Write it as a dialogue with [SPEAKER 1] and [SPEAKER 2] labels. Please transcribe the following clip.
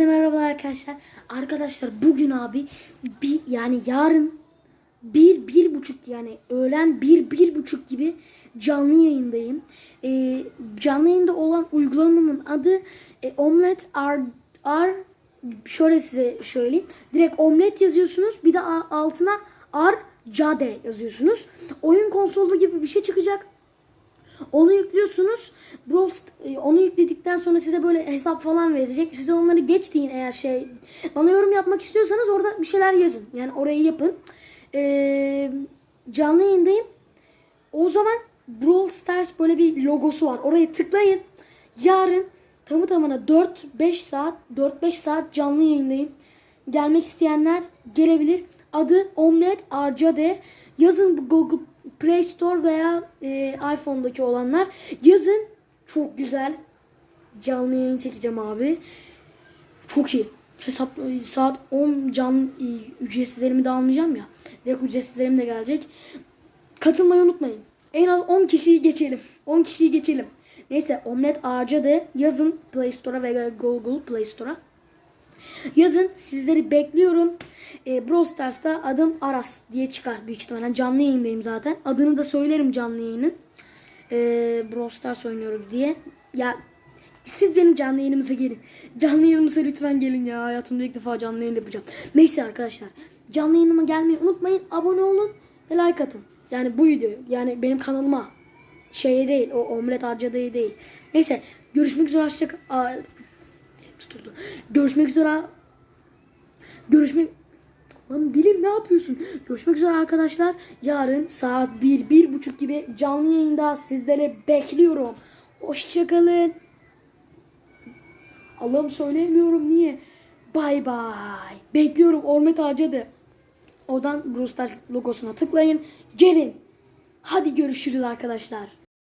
[SPEAKER 1] Herkese merhaba arkadaşlar. Arkadaşlar bugün abi bir yani yarın bir bir buçuk yani öğlen bir bir buçuk gibi canlı yayındayım. Ee, canlı yayında olan uygulamamın adı e, Omlet R, R şöyle size söyleyeyim. Direkt omlet yazıyorsunuz. Bir de altına R Cade yazıyorsunuz. Oyun konsolu gibi bir şey çıkacak. Onu yüklüyorsunuz. Brawl e, onu yükledikten sonra size böyle hesap falan verecek. Size onları geç deyin eğer şey. Bana yorum yapmak istiyorsanız orada bir şeyler yazın. Yani orayı yapın. Ee, canlı yayındayım. O zaman Brawl Stars böyle bir logosu var. Oraya tıklayın. Yarın tamı tamına 4-5 saat 4-5 saat canlı yayındayım. Gelmek isteyenler gelebilir. Adı Omlet Arcade. Yazın Google Play Store veya e, iPhone'daki olanlar. Yazın. Çok güzel. Canlı yayın çekeceğim abi. Çok iyi. Hesap saat 10 can e, ücretsizlerimi de almayacağım ya. Direkt ücretsizlerim de gelecek. Katılmayı unutmayın. En az 10 kişiyi geçelim. 10 kişiyi geçelim. Neyse Omlet Ağaca da yazın Play Store'a ve Google Play Store'a. Yazın sizleri bekliyorum. E, Brawl Stars'ta adım Aras diye çıkar büyük ihtimalle. Canlı yayındayım zaten. Adını da söylerim canlı yayının. E, Brawl Stars oynuyoruz diye. Ya siz benim canlı yayınımıza gelin. Canlı yayınımıza lütfen gelin ya. Hayatımda ilk defa canlı yayın yapacağım. Neyse arkadaşlar. Canlı yayınıma gelmeyi unutmayın. Abone olun ve like atın. Yani bu video. Yani benim kanalıma. Şeye değil. O omlet harcadığı değil. Neyse. Görüşmek üzere. Hoşça Aa, tutuldu. Görüşmek üzere. Görüşmek Lan dilim ne yapıyorsun? Görüşmek üzere arkadaşlar. Yarın saat 1 bir buçuk gibi canlı yayında sizleri bekliyorum. Hoşçakalın. Allah'ım söyleyemiyorum niye? Bay bay. Bekliyorum Ormet Harcadı. Oradan Brawl Stars logosuna tıklayın. Gelin. Hadi görüşürüz arkadaşlar.